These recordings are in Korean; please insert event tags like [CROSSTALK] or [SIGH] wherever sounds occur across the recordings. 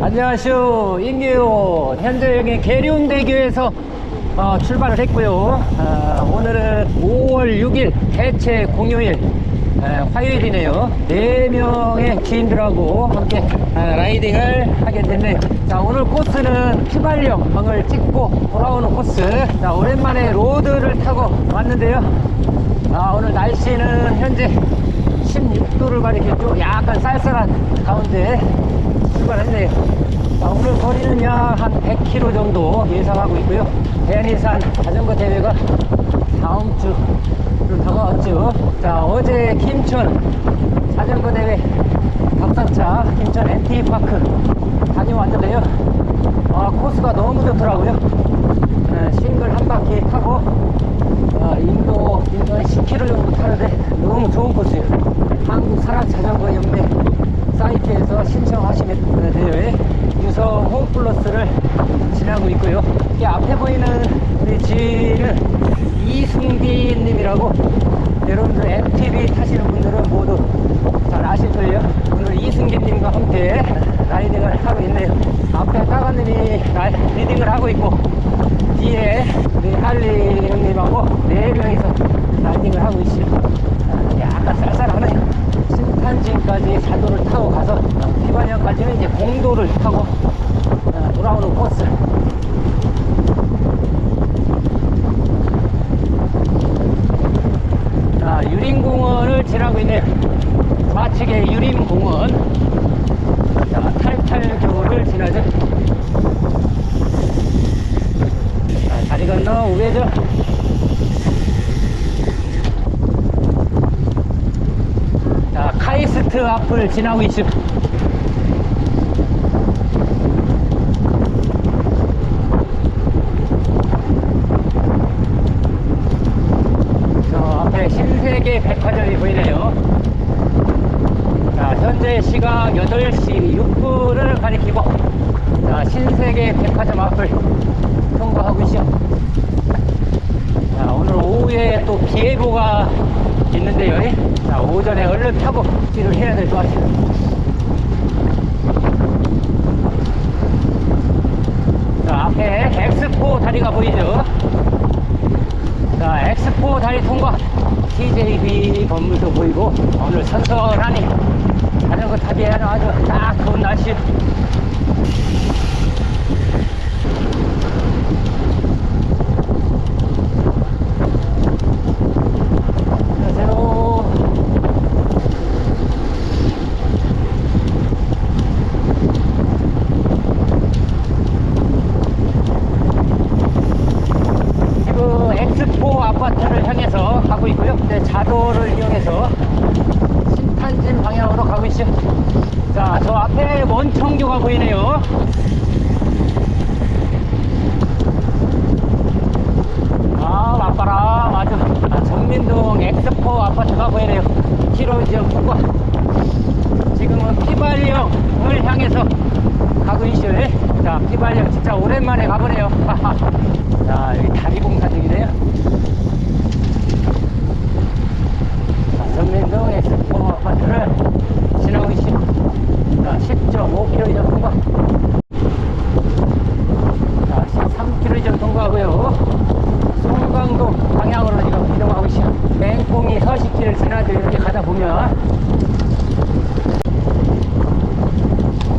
안녕하세요. 임기호. 현재 여기 계룡대교에서 어, 출발을 했고요. 아, 오늘은 5월 6일 대체 공휴일 에, 화요일이네요. 4명의 지인들하고 함께 아, 라이딩을 하게 됐네요. 자, 오늘 코스는 휘발령을 찍고 돌아오는 코스. 자, 오랜만에 로드를 타고 왔는데요. 아, 오늘 날씨는 현재 16도를 가리켰죠. 약간 쌀쌀한 가운데 출발했네요. 자, 오늘 거리는 약 한 100km 정도 예상하고 있고요. 대한인산 자전거 대회가 다음 주로 다가왔죠. 자, 어제 김천 자전거 대회 박사차 김천 MT파크 다녀왔는데요. 아, 코스가 너무 좋더라고요. 네, 싱글 한 바퀴 타고 아, 인도, 인도 한 10km 정도 타는데 너무 좋은 코스예요. 한국 산악 자전거 연맹 사이트에서 신청하시면 돼요. 유성 홈플러스를 지나고 있고요. 이 앞에 보이는 우리 지인은 이승빈 님이라고 여러분들 MTB 타시는 분들은 모두 잘 아실 거예요. 오늘 이승빈 님과 함께 라이딩을 하고 있네요. 앞에 까가님이 라이딩을 하고 있고 뒤에 우리 할리 형님하고 네 명이서 라이딩을 하고 있어요. 아, 약간 쌀쌀하네요. 신탄진까지 자도를 타고 가서 피반역까지는 이제 공도를 타고 아, 돌아오는 코스. 자, 유림공원을 지나고 있네요. 좌측에 유림공원. 자, 탈탈교를 지나죠. 자, 다리 건너 우회죠. 자, 카이스트 앞을 지나고 있죠. 저 앞에 신세계 백화점이 보이네요. 자, 현재 시각 8시 6분을 가리키고, 자, 신세계 백화점 앞을 통과하고 있죠. 자, 오늘 오후에 또 비 예보가 있는데요. 자, 오전에 얼른 타고 일을 해야 될 것 같아요. 자, 앞에 엑스포 다리가 보이죠? 자, 엑스포 다리 통과. TJB 건물도 보이고, 오늘 선선하니 자전거 타기에는 아주 딱 좋은 날씨. 안녕하세요. 지금 엑스포 아파트를 향해서 가고 있고요. 네, 자도를 이용해서 신탄진 방향으로 가고 있죠. 자, 저 앞에 원청교가 보이네요. 아, 맞바람 아주 아, 전민동 엑스포 아파트가 보이네요. 키로 지역 통과. 지금은 피발령을 향해서 가고 있어요. 자, 피발령 진짜 오랜만에 가보네요. 자, 여기 다리 공사 중이네요. 자, 전민동 엑스포 아파트를 지나고 있습니다. 자, 10.5km 이상 통과. 자, 13km 이상 통과하고요. 송강동 방향으로 지금 이동하고 있어요. 맹꽁이 서식지를 지나서 이렇게 가다 보면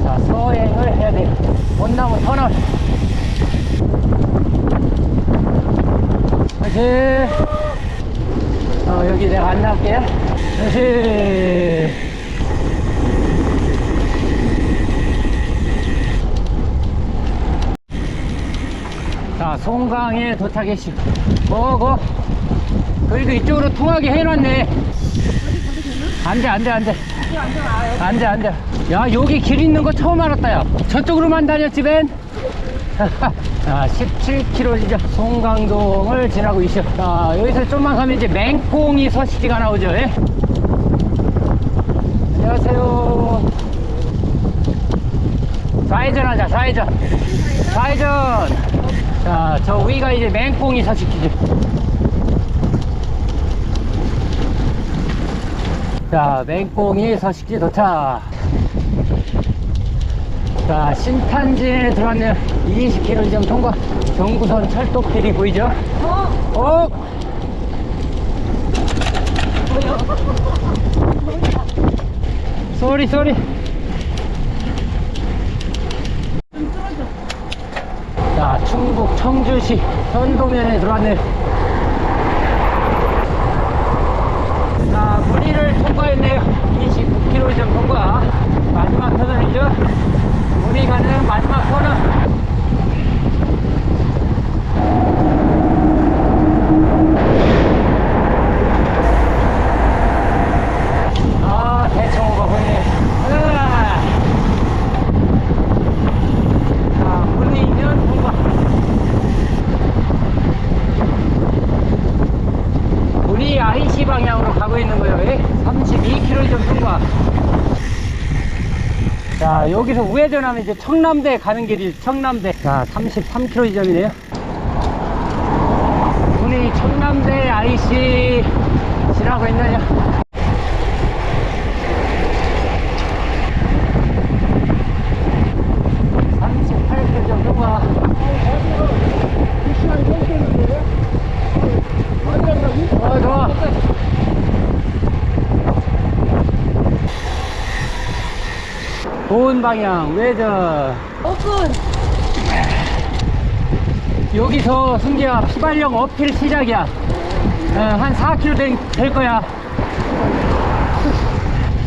자, 서행을 해야 돼요. 원나무 터널. 다시. 어, 여기 내가 안내할게. 다시. 자, 송강에 도착했시. 뭐고? 그래도 이쪽으로 통하게 해놨네. 안 돼, 안 돼, 안 돼. 안 돼, 안 돼. 야, 여기 길 있는 거 처음 알았다, 야. 저쪽으로만 다녔지, 벤? 자, 17km 송강동을 지나고 있어. 자, 여기서 좀만 가면 이제 맹꽁이 서식지가 나오죠, 예? 안녕하세요. 좌회전 하자, 좌회전. 좌회전. 자, 저 위가 이제 맹꽁이 서식지죠. 자, 맹꽁이 서식지 도착. 자, 신탄진에 들어왔네요. 20km 지점 통과. 경부선 철도길이 보이죠? 어? 쏘리, 쏘리. 자, 충북 청주시 현도면에 들어왔네요. 자, 무리를 통과했네요. 29km 지점 통과. 마지막 터널이죠. 무리 가는 마지막 터널. 아, 대청호가 보이네. 으아. 자, 무리면 통과. 우리 IC 방향으로 가고 있는 거예요. 32km 좀 통과. 자, 여기서 우회전하면 이제 청남대 가는 길이 청남대. 자, 33km 지점이네요. 우리 청남대 IC 지나고 있느냐? 삼십팔 킬로 정도 가. 어, 좋아. 좋은 방향, 외전. 오픈. 여기서 승기야 피발령 어필 시작이야. 어, 한 4km 될, 될 거야.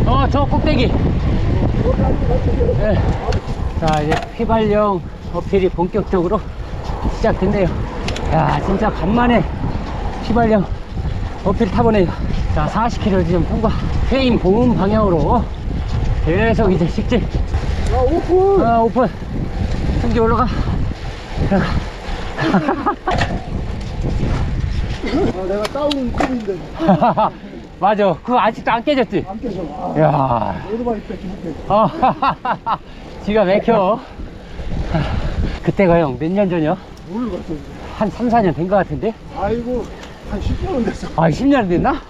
어, 저 꼭대기. 예. 자, 이제 휘발령 어필이 본격적으로 시작된대요. 야, 진짜 간만에 휘발령 어필 타보네요. 자, 40km 지점 통과. 페인 보문 방향으로 계속 이제 직진. 아, 오픈. 아, 오픈. 승기 올라가. 아, 내가 다운 컵인데 [LAUGHS] 맞아. 그거 아직도 안 깨졌지? 안 깨져. 아, 야 오토바이 뺏기 못해. 어, [LAUGHS] 기가 막혀. 그때가 형 몇 년 전이야? 뭘 봤어? 한 3, 4년 된 것 같은데? 아이고, 한 10분은 됐어. 아, 10년 됐나?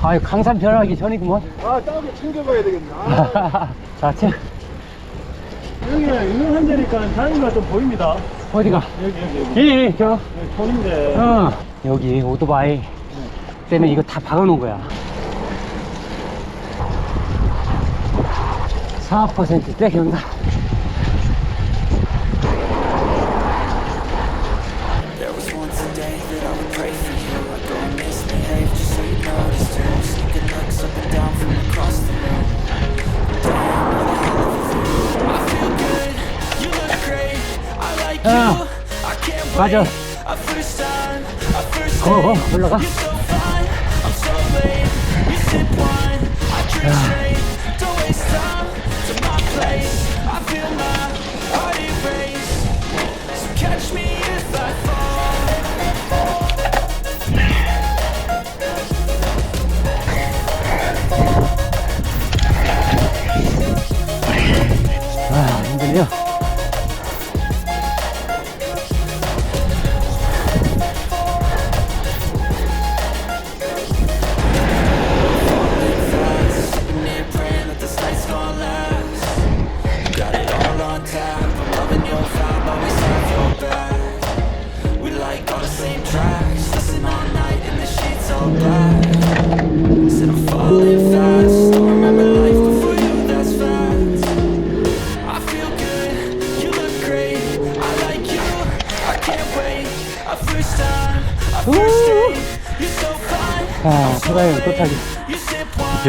아, 강산 변하기 전이구먼. 아, 따로 챙겨가야 되겠네. 아, [LAUGHS] 자, 자, 여기가 유명한 데니까 다니가 좀 보입니다. 어디가? 여기, 여기, 여기. 예, 예, 저, 여기 촌인데. 어, 여기 오토바이 때문에 이거 다 박아놓은 거야. 4%대 경다. 맞아. 거, 거, 올라가.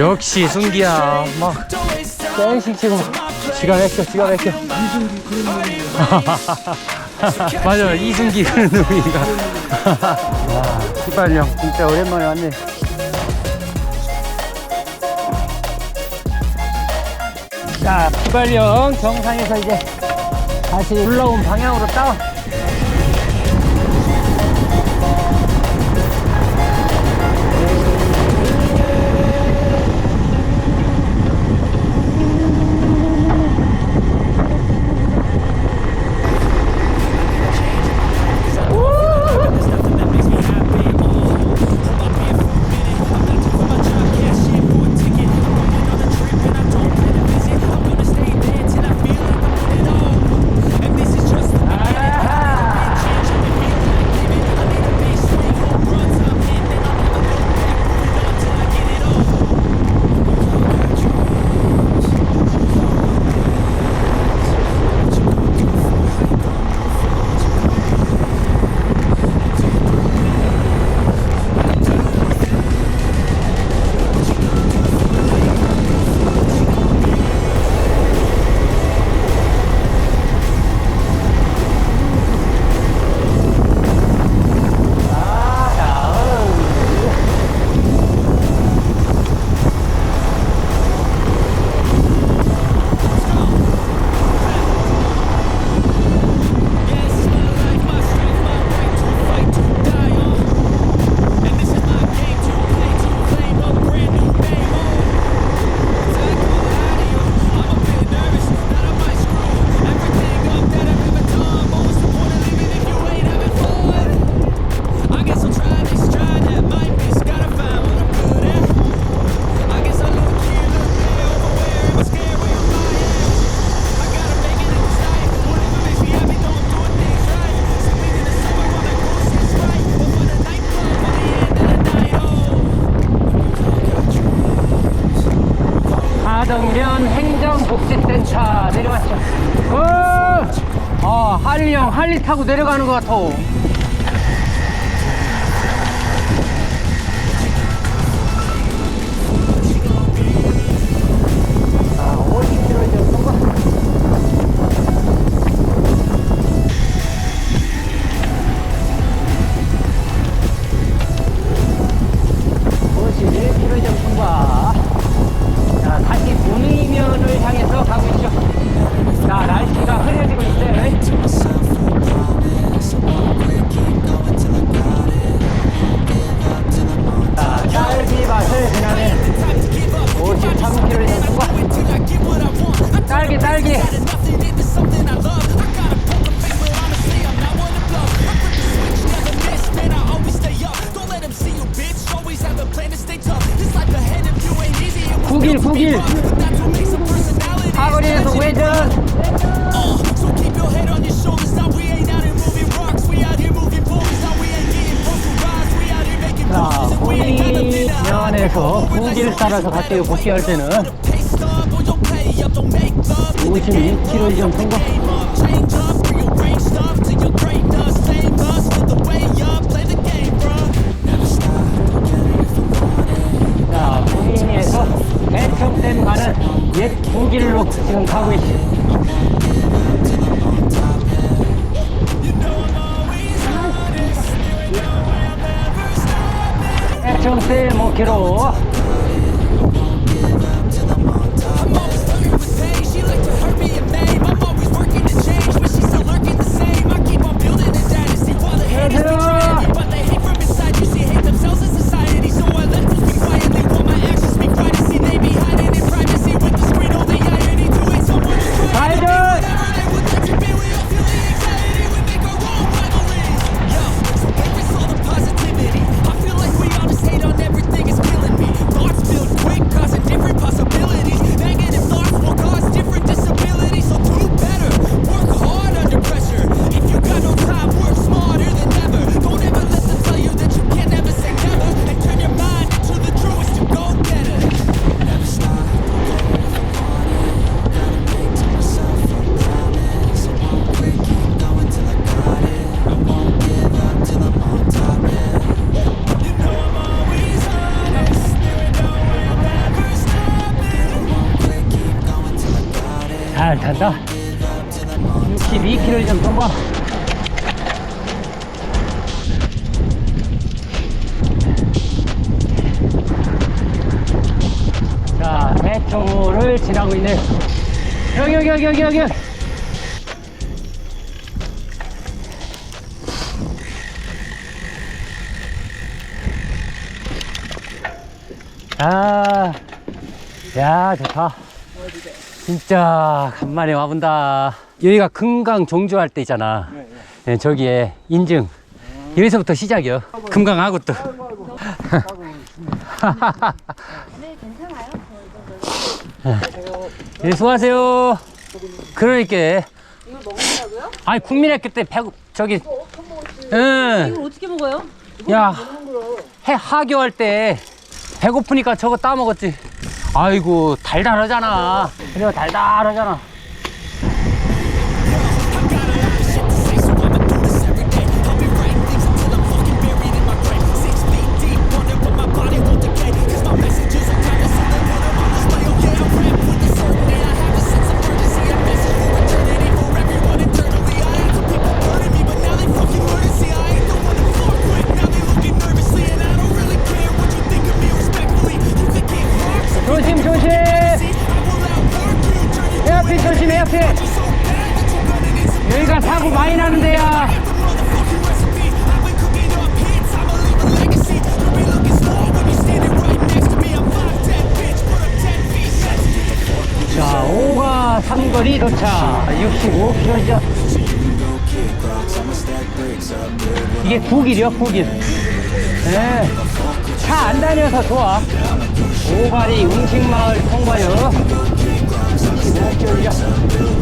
역시 승기야. 막, time 땡씩 치고, 기가 막혀, 기가 막혀. 맞아, 이승기 그런 놈이가. 와, 휘발령, 진짜 오랜만에 왔네. 자, 휘발령 정상에서 이제 다시 올라온 방향으로 따 타고 내려가는 것 같아. 9길 9길. 사거리에서 회전 자, 본인 연에서 9길 따라서 갈때 복귀할 때는 52km 정 통과. 잘 탄다. 62km 좀 통과. 자, 대청호를 지나고 있네요. 여기, 여기, 여기, 여기, 여기. 아, 야, 좋다. 진짜 간만에 와본다. 여기가 금강 종주할 때 있잖아. 예, 저기에 인증. 여기서부터 시작이요. 금강하고 또. 네, 괜찮아요. 예, 수고하세요. 그러니까. 이걸 먹는다고요? 아니, 국민학교 때 배고, 저기, 응. 이걸 어떻게 먹어요? 야, 해, 하교할 때 배고프니까 저거 따먹었지. 아이고, 달달하잖아. 그래, 달달하잖아. 삼거리 도착. 65km죠. 이게 국일이요, 국일. 네. 차안 다녀서 좋아. 오가리 음식마을 통과요. 65km죠.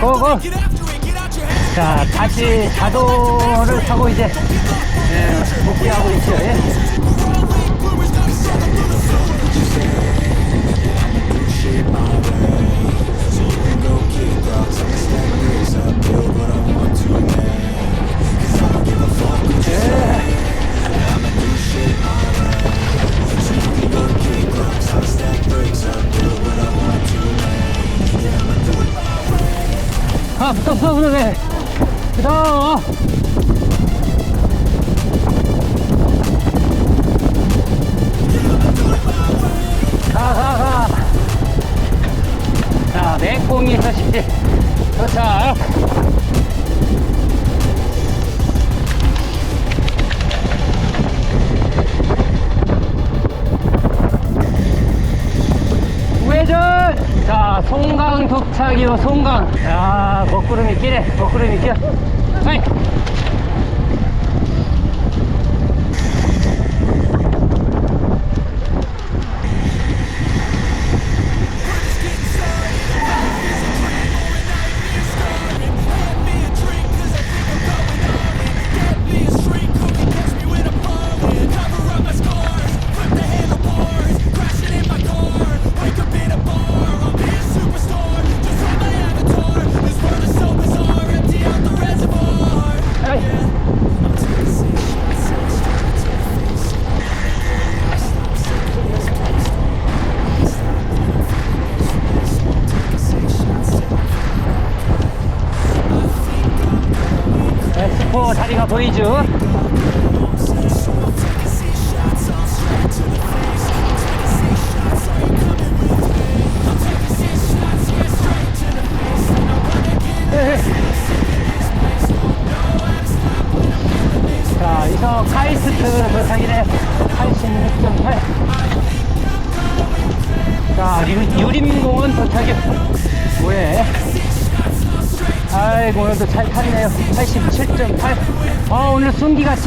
고고 자 다시 자도를 타고 이제 예, 복귀하고 있죠 예. 아 붙었어 그러네. 그다음 가가가. 자 맹꽁이 서시지 도착 우회전. 자 송강 도착이요 송강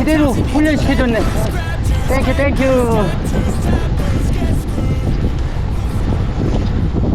제대로 훈련시켜줬네. 땡큐, 땡큐.